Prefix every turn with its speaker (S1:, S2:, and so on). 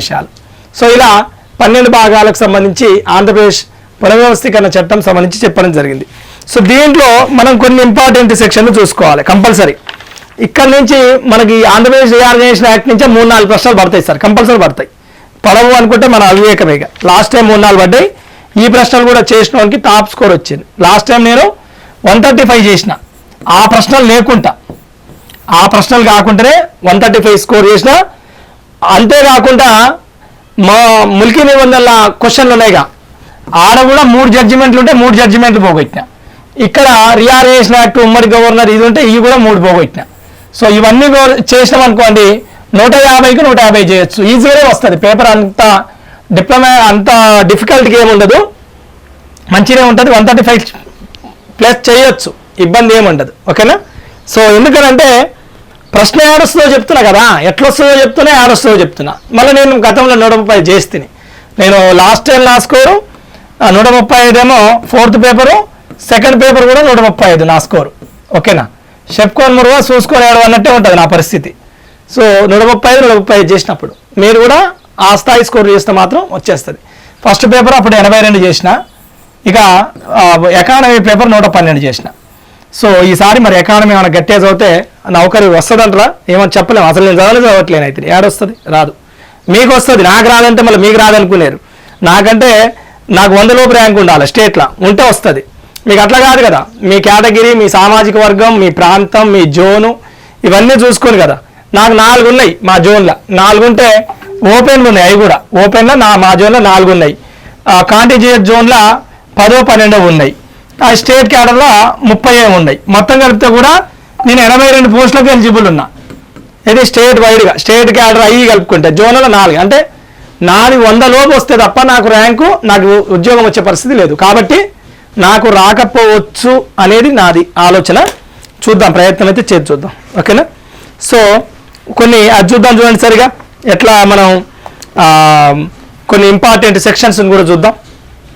S1: విషయాలు. సో ఇలా పన్నెండు భాగాలకు సంబంధించి ఆంధ్రప్రదేశ్ పునర్వ్యవస్థీకరణ చట్టం సంబంధించి చెప్పడం జరిగింది. సో దీంట్లో మనం కొన్ని ఇంపార్టెంట్ సెక్షన్లు చూసుకోవాలి కంపల్సరీ. ఇక్కడ నుంచి మనకి ఆంధ్రప్రదేశ్ రిఆర్గనైజేషన్ యాక్ట్ నుంచే మూడు నాలుగు ప్రశ్నలు పడతాయి సార్ కంపల్సరీ పడతాయి. పడవు అనుకుంటే మన అవివేకమే లాస్ట్ టైం మూడు నాలుగు పడ్డాయి. ఈ ప్రశ్నలు కూడా చేసిన వానికి టాప్ స్కోర్ వచ్చింది. లాస్ట్ టైం నేను వన్ థర్టీ ఫైవ్ చేసిన. ఆ ప్రశ్నలు లేకుండా ఆ ప్రశ్నలు కాకుండానే వన్ థర్టీ ఫైవ్ స్కోర్ చేసిన అంతేకాకుండా మా ములికి నిబంధనల క్వశ్చన్లు ఉన్నాయిగా ఆడ కూడా మూడు జడ్జిమెంట్లు ఉంటే మూడు జడ్జిమెంట్లు పోగొట్టిన. ఇక్కడ రిఆర్ఏషన్ యాక్ట్ ఉమ్మడి గవర్నర్ ఇది ఉంటే ఇవి కూడా మూడు పోగొట్టిన. సో ఇవన్నీ చేసినాం అనుకోండి నూట యాభైకి నూట యాభై చేయొచ్చు. ఈజీగానే వస్తుంది. పేపర్ అంత డిప్లొమా అంత డిఫికల్ట్గా ఏమి ఉండదు. మంచిగా ఉంటుంది. వన్ థర్టీ ఫైవ్ ప్లస్ చేయొచ్చు. ఇబ్బంది ఏమి ఉండదు. ఓకేనా? సో ఎందుకనంటే ప్రశ్న ఏడొస్తుందో చెప్తున్నా కదా. ఎట్లా వస్తుందో చెప్తున్నా ఏడొస్తుందో చెప్తున్నా. మళ్ళీ నేను గతంలో నూట ముప్పై చేస్తిని. నేను లాస్ట్ టైం నా స్కోరు నూట ముప్పై ఐదేమో ఫోర్త్ పేపరు సెకండ్ పేపర్ కూడా నూట ముప్పై ఐదు నా స్కోరు ఓకేనా? చెప్పుకొని మురుగా చూసుకొని ఏడు అన్నట్టే ఉంటుంది నా పరిస్థితి. సో నూట ముప్పై ఐదు నూట ముప్పై ఐదు చేసినప్పుడు మీరు కూడా ఆ స్థాయి స్కోర్ చేస్తే మాత్రం వచ్చేస్తుంది. ఫస్ట్ పేపర్ అప్పుడు ఎనభై రెండు చేసిన. ఇక ఎకానమీ పేపర్ నూట పన్నెండు చేసిన. సో ఈసారి మరి ఎకానమీ ఏమైనా గట్టిగా చదివితే నౌకరీ వస్తుందంటారా? ఏమో చెప్పలేము అసలు నేను చదవలేదు చదవట్లేను అయితే. ఏడొస్తుంది? రాదు. మీకు వస్తుంది. నాకు రాదంటే మళ్ళీ మీకు రాదనుకునేరు నాకంటే నాకు వంద లోపు ర్యాంక్ ఉండాలి స్టేట్లో. ఉంటే వస్తుంది. మీకు అట్లా కాదు కదా. మీ కేటగిరీ మీ సామాజిక వర్గం మీ ప్రాంతం మీ జోను ఇవన్నీ చూసుకోను కదా. నాకు నాలుగు ఉన్నాయి మా జోన్లో. నాలుగు ఉంటే ఓపెన్లు ఉన్నాయి అవి కూడా. ఓపెన్లో నా మా జోన్లో నాలుగు ఉన్నాయి. కాంటిజియట్ జోన్లో పదో పన్నెండో ఉన్నాయి. ఆ స్టేట్ క్యాడర్లో ముప్పై ఉన్నాయి. మొత్తం కలిపితే కూడా నేను ఎనభై రెండు పోస్టులకు ఎలిజిబుల్ ఉన్నా. ఇది స్టేట్ వైడ్గా స్టేట్ క్యాడర్ అయ్యి కలుపుకుంటే జోన్లో నాలుగు. అంటే నాలుగు వంద లోపు వస్తే తప్ప నాకు ర్యాంకు నాకు ఉద్యోగం వచ్చే పరిస్థితి లేదు. కాబట్టి నాకు రాకపోవచ్చు అనేది నాది ఆలోచన. చూద్దాం ప్రయత్నం అయితే చేసి చూద్దాం. ఓకేనా? సో కొన్ని అది చూద్దాం చూడండి సరిగా. ఎట్లా మనం కొన్ని ఇంపార్టెంట్ సెక్షన్స్ కూడా చూద్దాం.